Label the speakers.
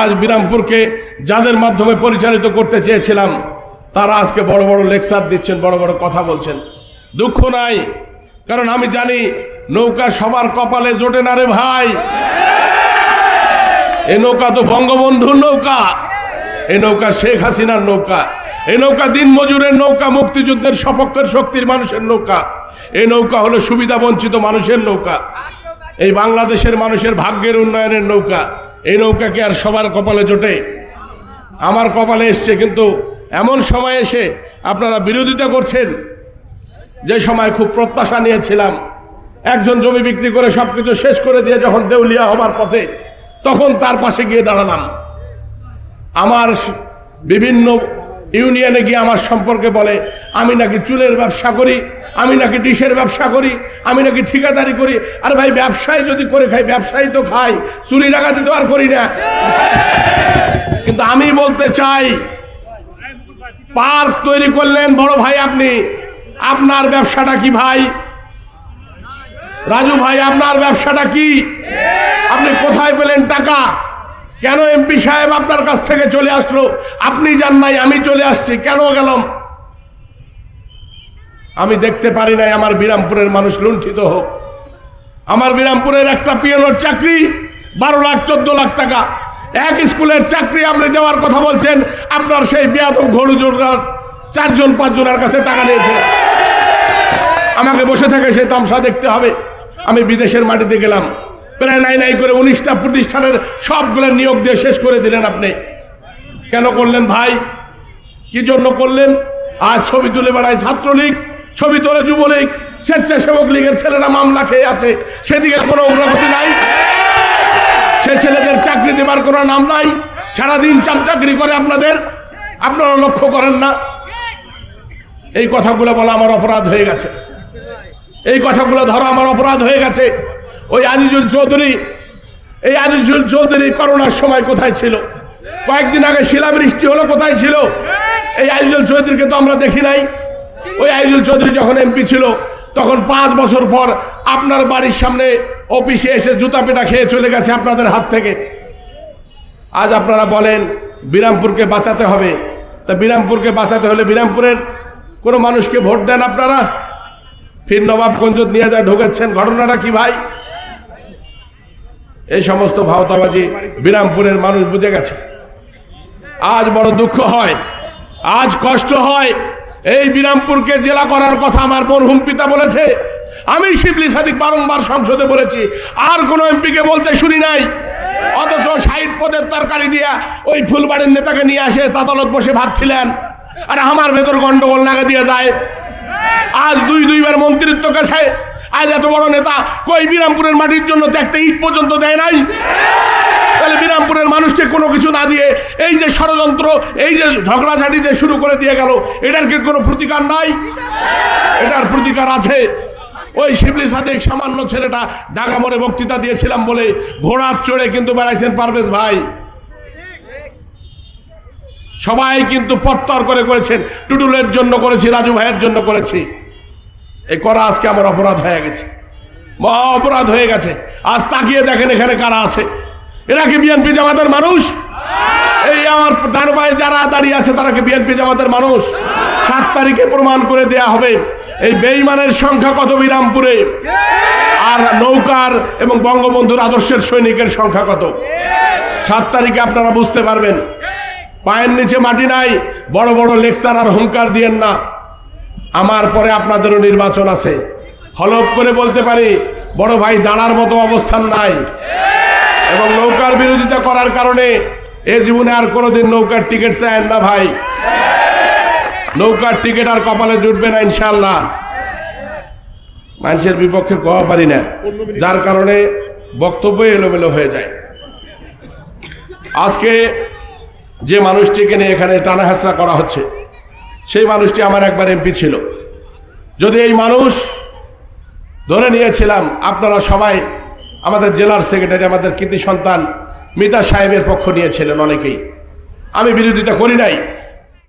Speaker 1: আজ বিরামপুরকে যাদের মাধ্যমে পরিচালিত করতে চেয়েছিলাম, তারা আজকে বড় বড় লেকচার দিচ্ছেন, বড় বড় কথা বলছেন। দুঃখ নাই, কারণ আমি জানি নৌকা সবার কপালে জোটে না রে ভাই। এই নৌকা তো বঙ্গবন্ধুর নৌকা, এ নৌকা শেখ হাসিনার নৌকা এই নৌকা দিন মজুরের নৌকা, মুক্তিযুদ্ধের সপক্ষের শক্তির মানুষের নৌকা এই নৌকা হলো সুবিধা বঞ্চিত মানুষের নৌকা, এই বাংলাদেশের মানুষের ভাগ্যের উন্নয়নের নৌকা এই নৌকাকে আর সবার কপালে জোটে। আমার কপালে এসছে কিন্তু এমন সময় এসে আপনারা বিরোধিতা করছেন। যে সময় খুব প্রত্যাশা নিয়েছিলাম। একজন জমি বিক্রি করে সব কিছু শেষ করে দিয়ে যখন দেউলিয়া হবার পথে, তখন তার পাশে গিয়ে দাঁড়ালাম। আমার বিভিন্ন ইউনিয়নে গিয়ে আমার সম্পর্কে বলে, আমি নাকি চুলের ব্যবসা করি, আমি নাকি ডিশের ব্যবসা করি, আমি নাকি ঠিকাদারি করি। আর ভাই, ব্যবসায় যদি করে খাই, ব্যবসায়ী তো খাই, চুরি ডাকাতি তো আর করি না। কিন্তু আমি বলতে চাই, পার্ক তৈরি করলেন বড় ভাই আপনি। আপনার ব্যবসাটা কি ভাই? রাজু ভাই, আপনার ব্যবসাটা কি? আপনি কোথায় পেলেন টাকা? কেন এমপি সাহেব আপনার কাছ থেকে চলে আসলো? আপনি যান নাই, আমি চলে আসছি। কেন গেলাম? আমি দেখতে পারি নাই আমার বিরামপুরের মানুষ লুণ্ঠিত হোক। আমার বিরামপুরের একটা পিএনওর চাকরি, বারো লাখ, চোদ্দ লাখ টাকা। এক স্কুলের চাকরি আপনি দেওয়ার কথা বলছেন, আপনার সেই বেয়াদব ঘড়ু জোরগার চারজন, পাঁচজনের কাছে টাকা নিয়েছে। আমাকে বসে থেকে সেই তামসা দেখতে হবে। আমি বিদেশের মাটিতে গেলাম। প্রায় নাই নাই করে উনিশটা প্রতিষ্ঠানের সবগুলো নিয়োগ দিয়ে শেষ করে দিলেন আপনি। কেন করলেন ভাই? কি জন্য করলেন? আজ ছবি তুলে বেড়ায় ছাত্রলীগ, ছবি তোলে যুবলীগ, স্বেচ্ছাসেবক লীগের ছেলেরা মামলা খেয়ে আছে। সেদিকে কোনো অগ্রগতি নাই। সে ছেলেদের চাকরি দেবার কোনো নাম নাই। সারাদিন চাপ চাকরি করে আপনাদের। আপনারা লক্ষ্য করেন না। এই কথাগুলো বলা আমার অপরাধ হয়ে গেছে। এই কথাগুলো ধরো আমার অপরাধ হয়ে গেছে। ওই আজিজুল চৌধুরী, এই আজিজুল চৌধুরী করোনার সময় কোথায় ছিল? কয়েকদিন আগে শিলাবৃষ্টি হলো, কোথায় ছিল? এই আজিজুল চৌধুরীকে তো আমরা দেখি নাই। ওই আজিজুল চৌধুরী যখন এমপি ছিল, তখন পাঁচ বছর পর আপনার বাড়ির সামনে অফিসে এসে জুতা পেটা খেয়ে চলে গেছে আপনাদের হাত থেকে। আজ আপনারা বলেন, বিরামপুরকে বাঁচাতে হবে। তা বিরামপুরকে বাঁচাতে হলে বিরামপুরের কোনো মানুষকে ভোট দেন আপনারা? ফির নবাবগঞ্জ নিয়ে যা ঢুকেছেন ঘটনাটা কি ভাই? এই সমস্ত ভাওতাবাজি বিরামপুরের মানুষ বুঝে গেছে। আজ বড় দুঃখ হয়, আজ কষ্ট হয়। এই বিরামপুরকে জেলা করার কথা আমার মরহুম পিতা বলেছে। আমি শিবলি সাদিক বারংবার সংসদে বলেছি, আর কোনো এমপিকে বলতে শুনি নাই। অথচ ষাট পদের তরকারি দিয়া ওই ফুলবাড়ির নেতাকে নিয়ে আসে আদালত বসে ভাবছিলেন, আর আমার ভেতর গন্ডগোল নাগা দিয়ে যায়। আজ দুই দুইবার মন্ত্রিত্ব গেছে আজ এত বড় নেতা কই বিরামপুরের মাটির জন্য তো একটা ইট পর্যন্ত দেয় নাই? তাহলে বিরামপুরের মানুষকে কোনো কিছু না দিয়ে এই যে ষড়যন্ত্র, এই যে ঝগড়াঝাটি যে শুরু করে দিয়ে গেল, এটার কি কোনো প্রতিকার নাই? এটার প্রতিকার আছে। ওই শিবলি সাদেক সামান্য ছেলেটা ঢাকা মোড়ে বক্তৃতা দিয়েছিলাম বলে ঘোড়ার চড়ে কিন্তু বেড়াইছেন পারভেজ ভাই। সবাই কিন্তু পত্তর করে করেছেন, টুটুলের জন্য করেছি, রাজু ভাইয়ের জন্য করেছি। এই করা আজকে আমার অপরাধ হয়ে গেছে। মহা অপরাধ হয়ে গেছে। আজ তাকিয়ে দেখেন এখানে কারা আছে। এরা কি বিএনপি জামাতের মানুষ? এই আমার ডান পায়ে যারা দাঁড়িয়ে আছে, তারা কি বিএনপি জামাতের মানুষ? সাত তারিখে প্রমাণ করে দেয়া হবে এই বেইমানের সংখ্যা কত বিরামপুরে? আর নৌকার এবং বঙ্গবন্ধুর আদর্শের সৈনিকের সংখ্যা কত? সাত তারিখে আপনারা বুঝতে পারবেন। পায়ের নিচে মাটি নাই, বড় বড় লেকচার আর হুঙ্কার দিয়েন না। আমার পরে আপনাদেরও নির্বাচন আছে। হলপ করে বলতে পারি, বড় ভাই দাঁড়ার মতো অবস্থান নাই। এবং নৌকার বিরোধিতা করার কারণে এ জীবনে আর কোনোদিন নৌকার টিকিট চায় না ভাই। নৌকার টিকিট আর কপালে জুটবে না ইনশাল্লাহ মানুষের বিপক্ষে কওয়া পারি না, যার কারণে বক্তব্য এলোমেলো হয়ে যায়। আজকে যে মানুষটিকে নিয়ে এখানে টানা হাসরা করা হচ্ছে সেই মানুষটি আমার একবার এমপি ছিল। যদি এই মানুষ ধরে নিয়েছিলাম, আপনারা সবাই আমাদের জেলার সেক্রেটারি, আমাদের কৃতি সন্তান মিতা সাহেবের পক্ষ নিয়েছিলেন অনেকেই। আমি বিরোধিতা করি নাই।